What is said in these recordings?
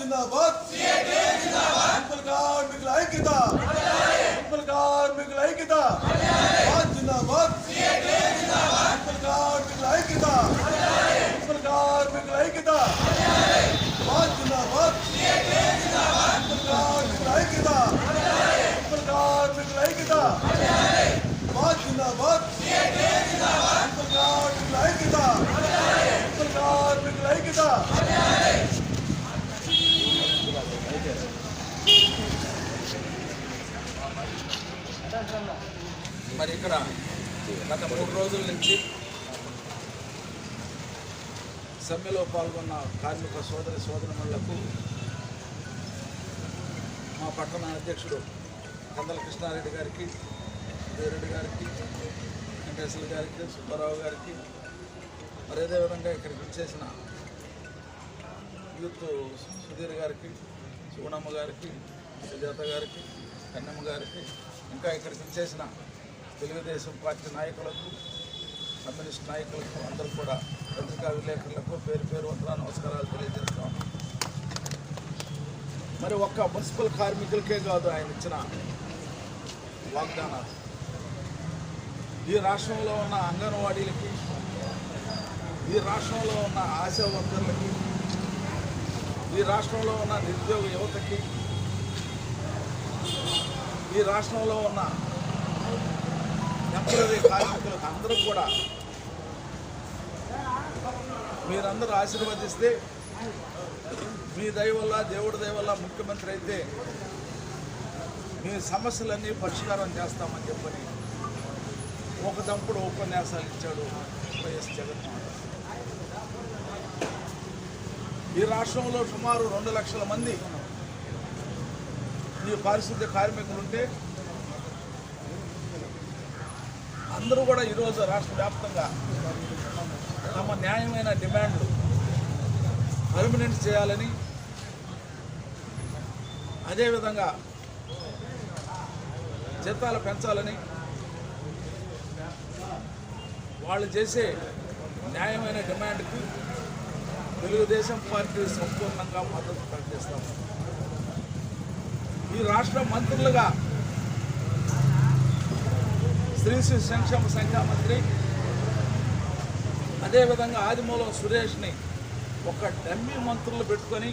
జిందాబాద్ municipal కార్మికుల ఐక్యత municipal కార్మికుల ఐక్యత బాద్ జిందాబాద్ మున్సిపల్ కార్మికుల ఐక్యత మున్సిపల్ కార్మికుల ఐక్యత బాద్ జిందాబాద్ మున్సిపల్ కార్మికుల ఐక్యత మున్సిపల్ కార్మికుల ఐక్యత బాద్ జిందాబాద్ మున్సిపల్ కార్మికుల ఐక్యత మున్సిపల్ కార్మికుల ఐక్యత మరి ఇక్కడ గత మూడు రోజుల నుంచి సమ్మెలో పాల్గొన్న కార్మిక సోదరి సోదరులకు మా పట్టణ అధ్యక్షుడు కందల కృష్ణారెడ్డి గారికి ఉదయరెడ్డి గారికి వెంకటేశ్వర గారికి సుబ్బారావు గారికి మరి అదేవిధంగా ఇక్కడికి వచ్చేసిన యూత్ సుధీర్ గారికి సుగుణమ్మ గారికి సుజాత గారికి కన్నమ్మ గారికి ఇంకా ఇక్కడికి వచ్చేసిన తెలుగుదేశం పార్టీ నాయకులకు కమ్యూనిస్ట్ నాయకులకు అందరూ కూడా పత్రికా విలేకరులకు పేరు పేరు వందల నమస్కారాలు తెలియజేస్తాం మరి ఒక్క మున్సిపల్ కార్మికులకే కాదు ఆయన ఇచ్చిన వాగ్దానాలు. ఈ రాష్ట్రంలో ఉన్న అంగన్వాడీలకి ఈ రాష్ట్రంలో ఉన్న ఆశా వర్కర్లకి ఈ రాష్ట్రంలో ఉన్న నిరుద్యోగ యువతకి ఈ రాష్ట్రంలో ఉన్న టెంపరీ కార్మికులకు అందరూ కూడా మీరందరూ ఆశీర్వదిస్తే మీ దయ వల్ల దేవుడి దయ వల్ల ముఖ్యమంత్రి అయితే మీ సమస్యలన్నీ పరిష్కారం చేస్తామని చెప్పని ఒక దంపుడు ఉపన్యాసాలు ఇచ్చాడు వైఎస్ జగన్మోహన్ ఈ రాష్ట్రంలో సుమారు రెండు లక్షల మంది ఈ పారిశుద్ధ్య కార్మికులు అందరూ కూడా ఈరోజు రాష్ట్ర వ్యాప్తంగా తమ న్యాయమైన డిమాండ్లు పర్మినెంట్ చేయాలని అదేవిధంగా జీతాలు పెంచాలని వాళ్ళు చేసే న్యాయమైన డిమాండ్కి తెలుగుదేశం పార్టీ సంపూర్ణంగా మద్దతు ప్రకటిస్తాం ఈ రాష్ట్ర మంత్రులుగా స్త్రీ శిశు సంక్షేమ శాఖ మంత్రి. అదేవిధంగా ఆదిమూలం సురేష్ని ఒక డమ్మీ మంత్రులు పెట్టుకొని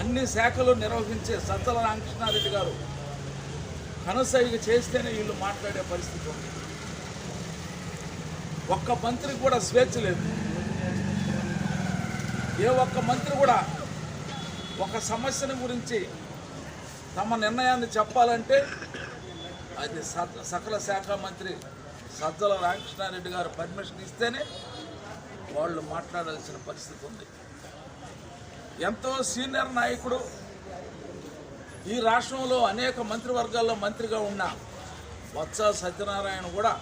అన్ని శాఖలు నిర్వహించే సజ్జల రామకృష్ణారెడ్డి గారు కనసైగ చేస్తేనే వీళ్ళు మాట్లాడే పరిస్థితి ఉంది. ఒక్క మంత్రి కూడా స్వేచ్ఛ లేదు. ఏ ఒక్క మంత్రి కూడా ఒక సమస్యను గురించి తమ నిర్ణయాన్ని చెప్పాలంటే అది సకల శాఖ మంత్రి సజ్జల రామకృష్ణారెడ్డి గారు పర్మిషన్ ఇస్తేనే వాళ్ళు మాట్లాడాల్సిన పరిస్థితి ఉంది. ఎంతో సీనియర్ నాయకుడు ఈ రాష్ట్రంలో అనేక మంత్రివర్గాల్లో మంత్రిగా ఉన్న వత్స సత్యనారాయణ కూడా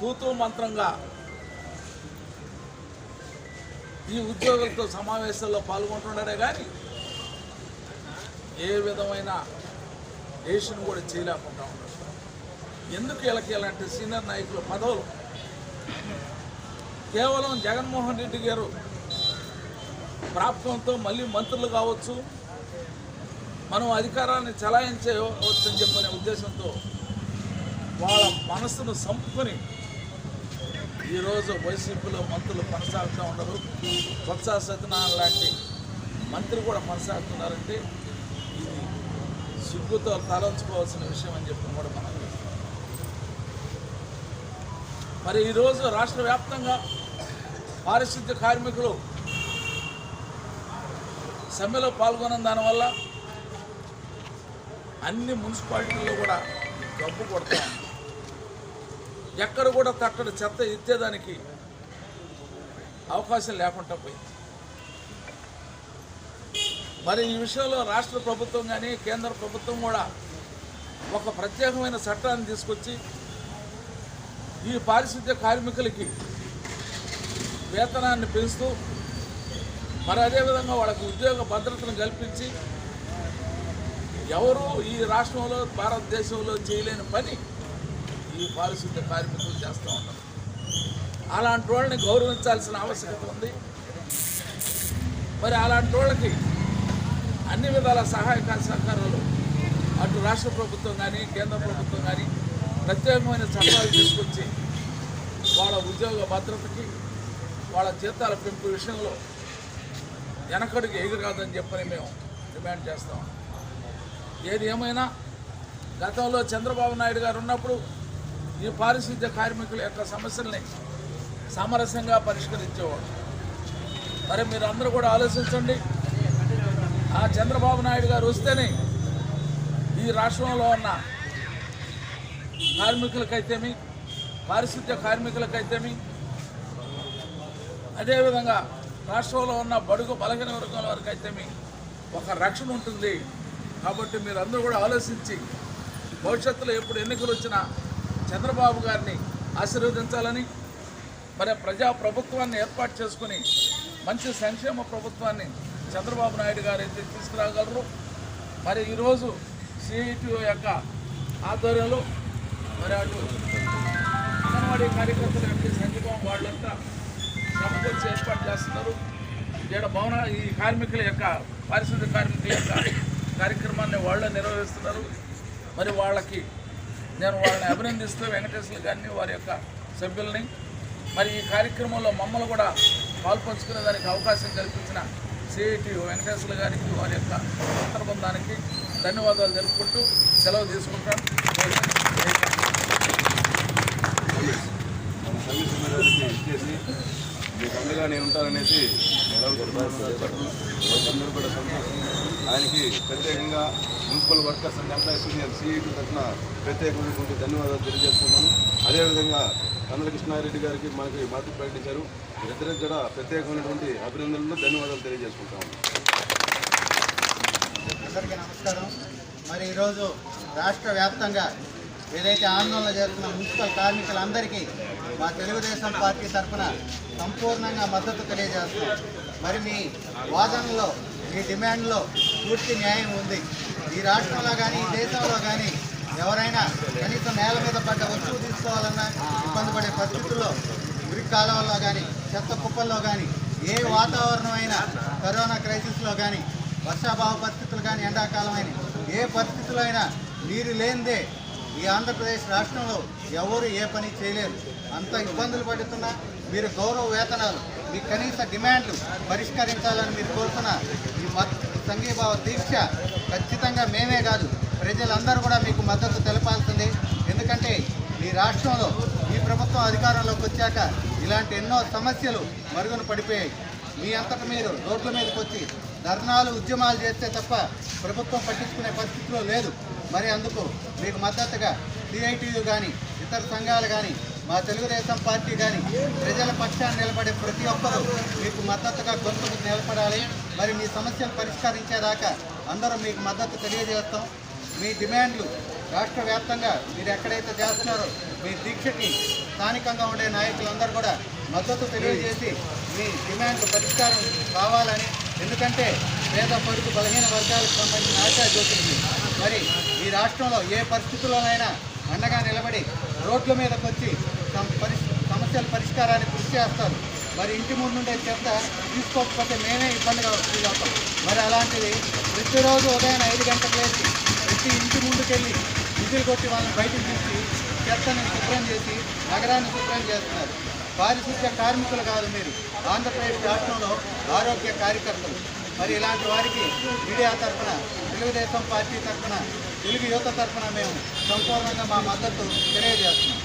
తూతూ మంత్రంగా ఈ ఉద్యోగులతో సమావేశాల్లో పాల్గొంటున్నాడే కానీ ఏ విధమైన దేశం కూడా చేయలేకుండా ఉన్నారు. ఎందుకు వీళ్ళకి ఇలాంటి సీనియర్ నాయకులు పదవులు? కేవలం జగన్మోహన్ రెడ్డి గారు ప్రాప్తంతో మళ్ళీ మంత్రులు కావచ్చు మనం అధికారాన్ని చలాయించవచ్చు అని చెప్పనే ఉద్దేశంతో వాళ్ళ మనసును సంపుకొని ఈరోజు వైసీపీలో మంత్రులు కొనసాగుతూ ఉండరు బొత్స సత్యనారాయణ లాంటి మంత్రి కూడా కొనసాగుతున్నారంటే సిగ్గుతో తలంచుకోవాల్సిన విషయం అని చెప్పి కూడా మనం మరి ఈరోజు రాష్ట్ర వ్యాప్తంగా పారిశుద్ధ్య కార్మికులు సమ్మెలో పాల్గొన్న దానివల్ల అన్ని మున్సిపాలిటీల్లో కూడా డబ్బు కొడతా ఎక్కడ కూడా తట్టడి చెత్త ఎత్తేదానికి అవకాశం లేకుండా పోయింది. మరి ఈ విషయంలో రాష్ట్ర ప్రభుత్వం కానీ కేంద్ర ప్రభుత్వం కూడా ఒక ప్రత్యేకమైన చట్టాన్ని తీసుకొచ్చి ఈ పారిశుద్ధ్య కార్మికులకి వేతనాన్ని పెంచుతూ మరి అదేవిధంగా వాళ్ళకు ఉద్యోగ భద్రతను కల్పించి ఎవరు ఈ రాష్ట్రంలో భారతదేశంలో చేయలేని పని ఈ పారిశుద్ధ్య కార్మికులు చేస్తూ ఉంటారు అలాంటి వాళ్ళని గౌరవించాల్సిన ఆవశ్యకత ఉంది. మరి అలాంటి వాళ్ళకి అన్ని విధాల సహాయక సహకారాలు. అటు రాష్ట్ర ప్రభుత్వం కానీ కేంద్ర ప్రభుత్వం కానీ ప్రత్యేకమైన చట్టాలు తీసుకొచ్చి వాళ్ళ ఉద్యోగ భద్రతకి వాళ్ళ జీతాల పెంపు విషయంలో వెనకడుగు ఎగురాదని చెప్పని మేము డిమాండ్ చేస్తాం. ఏది ఏమైనా గతంలో చంద్రబాబు నాయుడు గారు ఉన్నప్పుడు ఈ పారిశుద్ధ్య కార్మికుల యొక్క సమస్యల్ని సామరస్యంగా పరిష్కరించేవాడు. మరి మీరు అందరూ కూడా ఆలోచించండి. ఆ చంద్రబాబు నాయుడు గారు వస్తేనే ఈ రాష్ట్రంలో ఉన్న కార్మికులకైతేమి పారిశుద్ధ్య కార్మికులకైతేమి అదేవిధంగా రాష్ట్రంలో ఉన్న బడుగు బలహీన వర్గాల వరకైతేమి ఒక రక్షణ ఉంటుంది. కాబట్టి మీరు అందరూ కూడా ఆలోచించి భవిష్యత్తులో ఎప్పుడు ఎన్నికలు వచ్చినా చంద్రబాబు గారిని ఆశీర్వదించాలని మరి ప్రజా ప్రభుత్వాన్ని ఏర్పాటు చేసుకుని మంచి సంక్షేమ ప్రభుత్వాన్ని చంద్రబాబు నాయుడు గారు అయితే తీసుకురాగలరు. మరి ఈరోజు సిఐటి యొక్క ఆధ్వర్యంలో మరి అటు అంగన్వాడీ కార్యకర్తల యొక్క సంఘం వాళ్ళంతా సమకూర్చి ఏర్పాటు చేస్తున్నారు. ఇక్కడ భవన ఈ కార్మికుల యొక్క పారిశుద్ధ్య కార్మికుల యొక్క కార్యక్రమాన్ని వాళ్ళే నిర్వహిస్తున్నారు. మరి వాళ్ళకి నేను వాళ్ళని అభినందిస్తూ వెంకటేశ్వర గారిని వారి యొక్క సభ్యుల్ని. మరి ఈ కార్యక్రమంలో మమ్మల్ని కూడా పాల్పంచుకునే దానికి అవకాశం కల్పించిన సిఐటి వెంకటేశ్వర గారికి వారి యొక్క మిత్ర ధన్యవాదాలు తెలుపుకుంటూ సెలవు తీసుకుంటాను సర్వీస్ మీకు అండగా నేను ఉంటాననేసి అందరూ కూడా ఆయనకి ప్రత్యేకంగా municipal workers and employees union CET తరఫున ప్రత్యేకమైనటువంటి ధన్యవాదాలు తెలియజేస్తున్నాను. అదేవిధంగా కందల కృష్ణారెడ్డి గారికి మనకి మద్దతు ప్రకటించారు. ఇద్దరికి కూడా ప్రత్యేకమైనటువంటి అభినందనలు ధన్యవాదాలు తెలియజేసుకుంటాము అందరికీ నమస్కారం. మరి ఈరోజు రాష్ట్ర వ్యాప్తంగా ఏదైతే ఆందోళన చేస్తున్న మున్సిపల్ కార్మికులందరికీ మా తెలుగుదేశం పార్టీ తరఫున సంపూర్ణంగా మద్దతు తెలియజేస్తున్నాం. మరి మీ వాదనలో మీ డిమాండ్లో పూర్తి న్యాయం ఉంది. ఈ రాష్ట్రంలో కానీ ఈ దేశంలో కానీ ఎవరైనా కనీసం నేల మీద పడ్డ వస్తువు తీసుకోవాలన్నా ఇబ్బంది పడే పరిస్థితుల్లో మురికి కాలంలో కానీ చెత్త కుప్పల్లో కానీ ఏ వాతావరణం అయినా కరోనా క్రైసిస్లో కానీ వర్షాభావ పరిస్థితులు కానీ ఎండాకాలం అయినా ఏ పరిస్థితులు అయినా నీరు లేనిదే ఈ ఆంధ్రప్రదేశ్ రాష్ట్రంలో ఎవరు ఏ పని చేయలేరు. అంత ఇబ్బందులు పడుతున్నా మీరు గౌరవ వేతనాలు మీ కనీస డిమాండ్లు పరిష్కరించాలని మీరు కోరుతున్న ఈ మత్ సంఘీభావ దీక్ష ఖచ్చితంగా మేమే కాదు ప్రజలందరూ కూడా మీకు మద్దతు తెలపాల్సింది. ఎందుకంటే మీ రాష్ట్రంలో ఈ ప్రభుత్వం అధికారంలోకి వచ్చాక ఇలాంటి ఎన్నో సమస్యలు మరుగున పడిపోయాయి. మీ అంతట మీరు రోడ్ల మీదకి వచ్చి ధర్నాలు ఉద్యమాలు చేస్తే తప్ప ప్రభుత్వం పట్టించుకునే పరిస్థితిలో లేదు. మరి అందుకు మీకు మద్దతుగా సిఐటియు కానీ ఇతర సంఘాలు కానీ మా తెలుగుదేశం పార్టీ కానీ ప్రజల పక్షాన్ని నిలబడే ప్రతి ఒక్కరూ మీకు మద్దతుగా గొంతుకు నిలబడాలి. మరి మీ సమస్యలు పరిష్కరించేదాకా అందరూ మీకు మద్దతు తెలియజేస్తాం. మీ డిమాండ్లు రాష్ట్ర వ్యాప్తంగా మీరు ఎక్కడైతే చేస్తున్నారో మీ దీక్షకి స్థానికంగా ఉండే నాయకులందరూ కూడా మద్దతు తెలియజేసి మీ డిమాండ్లు పరిష్కారం కావాలని ఎందుకంటే పేద పరుగు బలహీన వర్గాలకు సంబంధించిన ఆశా జ్యోతులు. మరి ఈ రాష్ట్రంలో ఏ పరిస్థితుల్లోనైనా అండగా నిలబడి రోడ్ల మీదకి వచ్చి సమస్యల పరిష్కారానికి కృషి చేస్తారు. మరి ఇంటి ముందుండే చెత్త తీసుకోకపోతే మేమే ఇబ్బందిగా ఫీల్ అవుతాం. మరి అలాంటిది ప్రతిరోజు ఉదయం ఐదు గంటలకు లేచి ప్రతి ఇంటి ముందుకెళ్ళి విధులు కొట్టి వాళ్ళని బయటకు తీసి చెత్తని శుభ్రం చేసి నగరాన్ని శుభ్రం చేస్తున్నారు. పారిశుద్ధ్య కార్మికులు కాదు మీరు. ఆంధ్రప్రదేశ్ రాష్ట్రంలో ఆరోగ్య కార్యకర్తలు. మరి ఇలాంటి వారికి మీడియా తరఫున తెలుగుదేశం పార్టీ తరఫున తెలుగు యువత తరఫున మేము సంపూర్ణంగా మా మద్దతు తెలియజేస్తున్నాం.